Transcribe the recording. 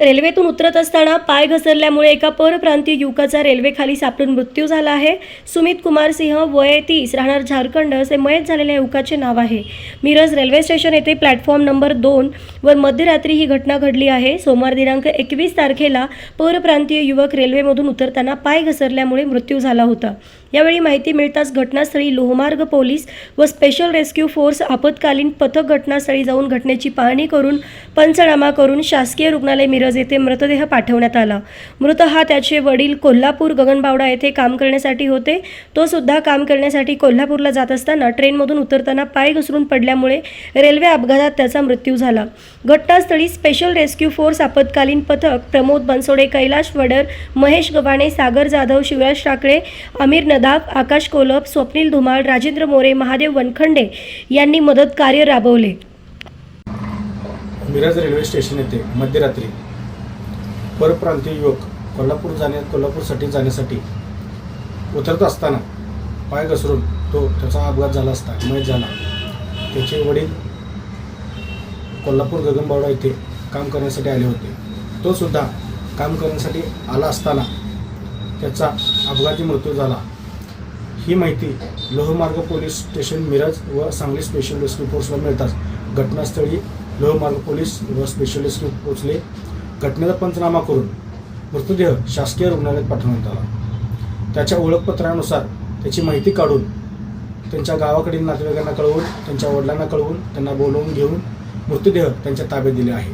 रेल्वेतून उतरत असताना पाय घसरल्यामुळे एका परप्रांतीय युवकाचा रेल्वेखाली सापडून मृत्यू झाला आहे. सुमित कुमार सिंह वय तीस राहणार झारखंड असे मयत झालेल्या युवकाचे नाव आहे. मिरज रेल्वे स्टेशन येथे प्लॅटफॉर्म नंबर दोन वर मध्यरात्री ही घटना घडली आहे. सोमवार दिनांक एकवीस तारखेला परप्रांतीय युवक रेल्वेमधून उतरताना पाय घसरल्यामुळे मृत्यू झाला होता. यावेळी माहिती मिळताच घटनास्थळी लोहमार्ग पोलीस व स्पेशल रेस्क्यू फोर्स आपत्कालीन पथक घटनास्थळी जाऊन घटनेची पाहणी करून पंचनामा करून शासकीय रुग्णालय मिरज येथे मृतदेह पाठवण्यात आला. मृत हा त्याचे वडील कोल्हापूर गगनबावडा येथे काम करण्यासाठी होते. तो सुद्धा काम करण्यासाठी कोल्हापूरला जात असताना ट्रेनमधून उतरताना पाय घसरून पडल्यामुळे रेल्वे अपघातात त्याचा मृत्यू झाला. घटनास्थळी स्पेशल रेस्क्यू फोर्स आपत्कालीन पथक प्रमोद बनसोडे कैलाश वडर महेश गव्हाणे सागर जाधव शिवराज टाकळे आमिर नदाफ आकाश कोलप स्वप्नील धुमाळ राजेंद्र मोरे महादेव वनखंडे यांनी मदत कार्य राबवले. मिरज रेल्वे स्टेशन येथे मध्यरात्री परप्रांतीय युवक कोल्हापूर जाण्या कोल्हापूरसाठी जाण्यासाठी उतरत असताना पाय घसरून तो त्याचा अपघात झाला असता मयत झाला. त्याचे वडील कोल्हापूर गगनबावडा येथे काम करण्यासाठी आले होते. तो सुद्धा काम करण्यासाठी आला असताना त्याचा अपघाती मृत्यू झाला. ही माहिती लोहमार्ग पोलीस स्टेशन मिरज व सांगली स्पेशल रेस्क्यू फोर्सला मिळताच घटनास्थळी लोहमार्ग पोलीस व स्पेशल रेस्क्यू पोहोचले. घटनेचा पंचनामा करून मृतदेह शासकीय रुग्णालयात पाठवण्यात आला. त्याच्या ओळखपत्रानुसार त्याची माहिती काढून त्यांच्या गावाकडील नातेवाईकांना कळवून त्यांच्या वडिलांना कळवून त्यांना बोलवून घेऊन मृतदेह त्यांच्या ताब्यात दिले आहे.